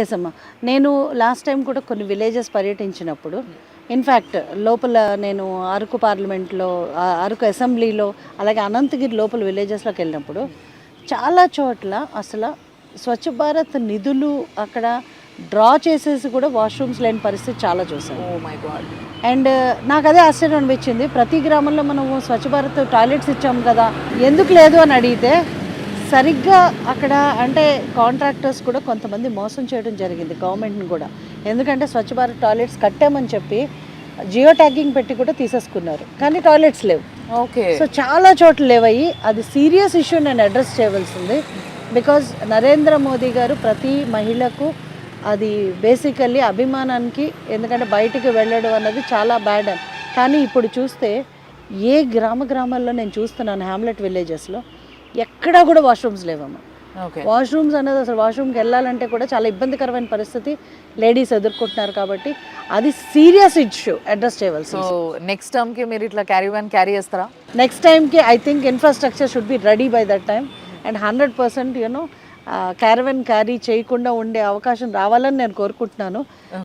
Yes అమ్మా. నేను last time కూడా కొన్ని విలేజెస్ పర్యటించినప్పుడు ఇన్ఫ్యాక్ట్ లోపల నేను అరకు పార్లమెంట్లో అరకు అసెంబ్లీలో అలాగే అనంతగిరి లోపల విలేజెస్లోకి వెళ్ళినప్పుడు చాలా చోట్ల అసలు స్వచ్ఛ భారత్ నిధులు అక్కడ డ్రా చేసేసి కూడా వాష్రూమ్స్ లేని పరిస్థితి చాలా చూసాను ఓ మై గాడ్ అండ్ నాకు అదే ఆశ్చర్యం అనిపించింది. ప్రతి గ్రామంలో మనము స్వచ్ఛ భారత్ టాయిలెట్స్ ఇచ్చాము కదా ఎందుకు లేదు అని అడిగితే సరిగ్గా అక్కడ అంటే కాంట్రాక్టర్స్ కూడా కొంతమంది మోసం చేయడం జరిగింది గవర్నమెంట్ని కూడా. ఎందుకంటే స్వచ్ఛ భారత్ టాయిలెట్స్ కట్టామని చెప్పి జియో ట్యాగింగ్ పెట్టి కూడా తీసేసుకున్నారు. కానీ టాయిలెట్స్ లేవు. ఓకే. సో చాలా చోట్ల లేవయ్యి అది సీరియస్ ఇష్యూ నేను అడ్రస్ చేయవలసింది. బికాజ్ నరేంద్ర మోదీ గారు ప్రతి మహిళకు అది బేసికల్లీ అభిమానానికి ఎందుకంటే బయటికి వెళ్ళడం అన్నది చాలా బ్యాడ్. అని కానీ ఇప్పుడు చూస్తే ఏ గ్రామ గ్రామాల్లో నేను చూస్తున్నాను హ్యామ్లెట్ విలేజెస్లో ఎక్కడా కూడా వాష్రూమ్స్ లేవమ్మా. వాష్రూమ్స్ అనేది అసలు వాష్రూమ్కి వెళ్ళాలంటే కూడా చాలా ఇబ్బందికరమైన పరిస్థితి. లేడీస్ ఎదుర్కొంటున్నారు కాబట్టి అది సీరియస్ ఇష్యూ అడ్రస్ చేయవలసింది సో నెక్స్ట్ టర్మ్కి మీరు ఇట్లా క్యారీ వ్యాన్ క్యారీ చేస్తారా? నెక్స్ట్ టైంకి I think infrastructure should be ready by that time and hundred percent you know caravan carry చేయకుండా ఉండే అవకాశం రావాలని నేను కోరుకుంటున్నాను.